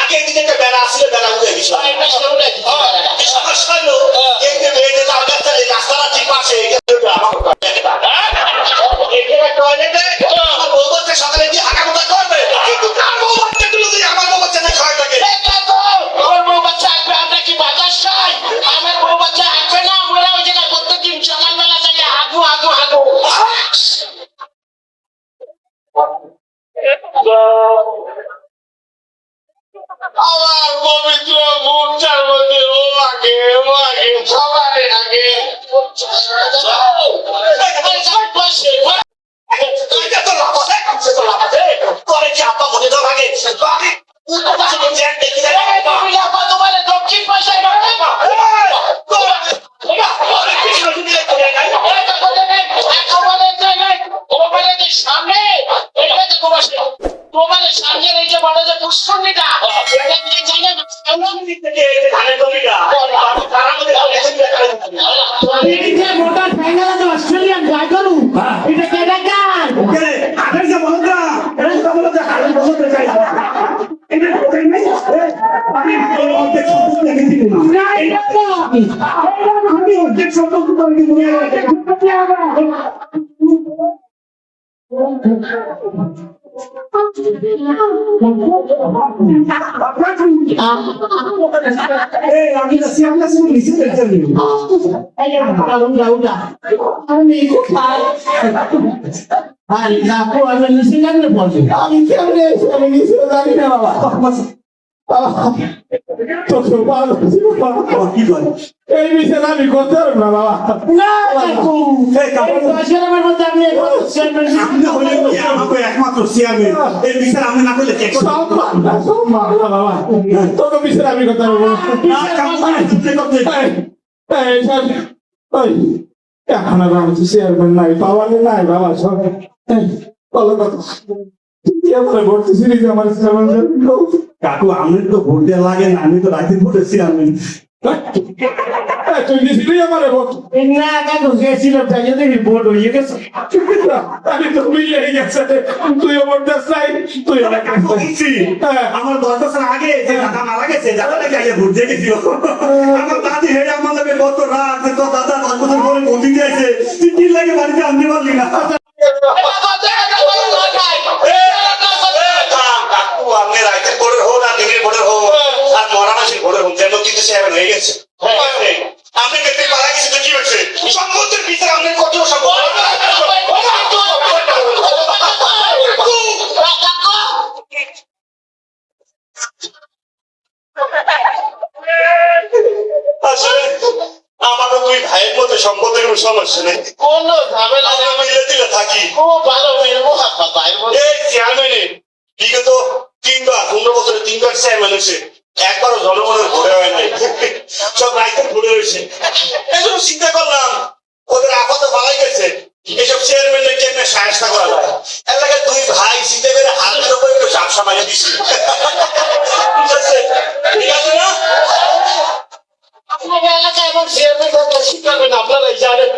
আগে এদিকে একটা বেড়া আসলে বেড়া উড়ে গেছিল না? এই সমস্যা হলো? তার কাছে এই মুখটার মধ্যে ও আগে ও আগে সবার আগে। মোটা সাইকেল আছে অস্ট্রেলিয়ান গাই গরু এটা কেডা গান আঠাশ বলদা এটা তো বলদা কারণ বলতে চাই। এটা কোথায় নাই আমি অর্ধেক সম্পর্ক দেখেছি না না এটা তো আমি। অর্ধেক সম্পর্ক করে হয় যে আরে না আমি কেমনে আমি নিচে জানি না বাবা তোকে ভালো কি করে এই বিষয়ে আমি করতে পারব না বাবা না কাকু এই কাপড় আশ্রমের মধ্যে আমি আমাকে একমাত্র চেয়ারম্যান এই বিচার আমি না করলে কে করবে? সম্মান না সম্মান না বাবা তোকে বিষয়ে আমি করতে পারব না, কাপড় করতে করতে এই সব ওই এখন আর আমি চেয়ারম্যান নাই বাবা নাই বাবা সব এই, বলো কথা আমার ভর্তি সিরিজ আমার কাকু আমি তো ভোট দেওয়া লাগে না আমি তো রাতে ভোটের চেয়ারম্যান তুই দিছিলি আমার ভোট? না কাকু গেছিল তাই দেখি ভোট হয়ে গেছে। আমি তো মিলে গেছে তুই ভোট দিস নাই তুই আমার কাকু বলছি, আমার দশ বছর আগে যে দাদা মারা গেছে দাদা নাকি আগে ভোট দিয়ে গেছিল। আমার দাদি হেরে আমার লাগে কত রাত তো দাদা দশ বছর পরে ভোট দিতে তুই কি লাগে বাড়িতে আনতে পারলি না কাকু আপনি রাইতের বোর্ডের হোক আর দিনের বোর্ডের হোক আর মরা মাসের বোর্ডের হোক যেন কিন্তু সেভেন হয়ে গেছে আপনি দেখতে পারা গেছে তো কি হয়েছে সম্পত্তির ভিতরে আপনি কত আসলে আমারও দুই ভাইয়ের মধ্যে সম্পত্তির কোনো সমস্যা নেই কোন ঝামেলা মিলে দিলে থাকি খুব ভালো মেরবো হাত ভাই এই চেয়ারম্যানের বিগত তিনবার পনেরো বছরে তিনবার চেয়ারম্যান হয়েছে একবারও জনগণের ভোটে হয় নাই সব রাইতের ভোটে হয়েছে এজন্য চিন্তা করলাম ওদের আপাতত ভালাই গেছে। এসব চেয়ারম্যানের কেমনে সাহায্য করা যায়। এলাকায় দুই ভাই চিন্তা করে হাতের উপর একটু ঝাপসা মারিয়ে দিছি ঠিক আছে? না? আপনাকে এলাকায় এবং চেয়ারম্যান শিক্ষা করবেন আপনারাই জানেন।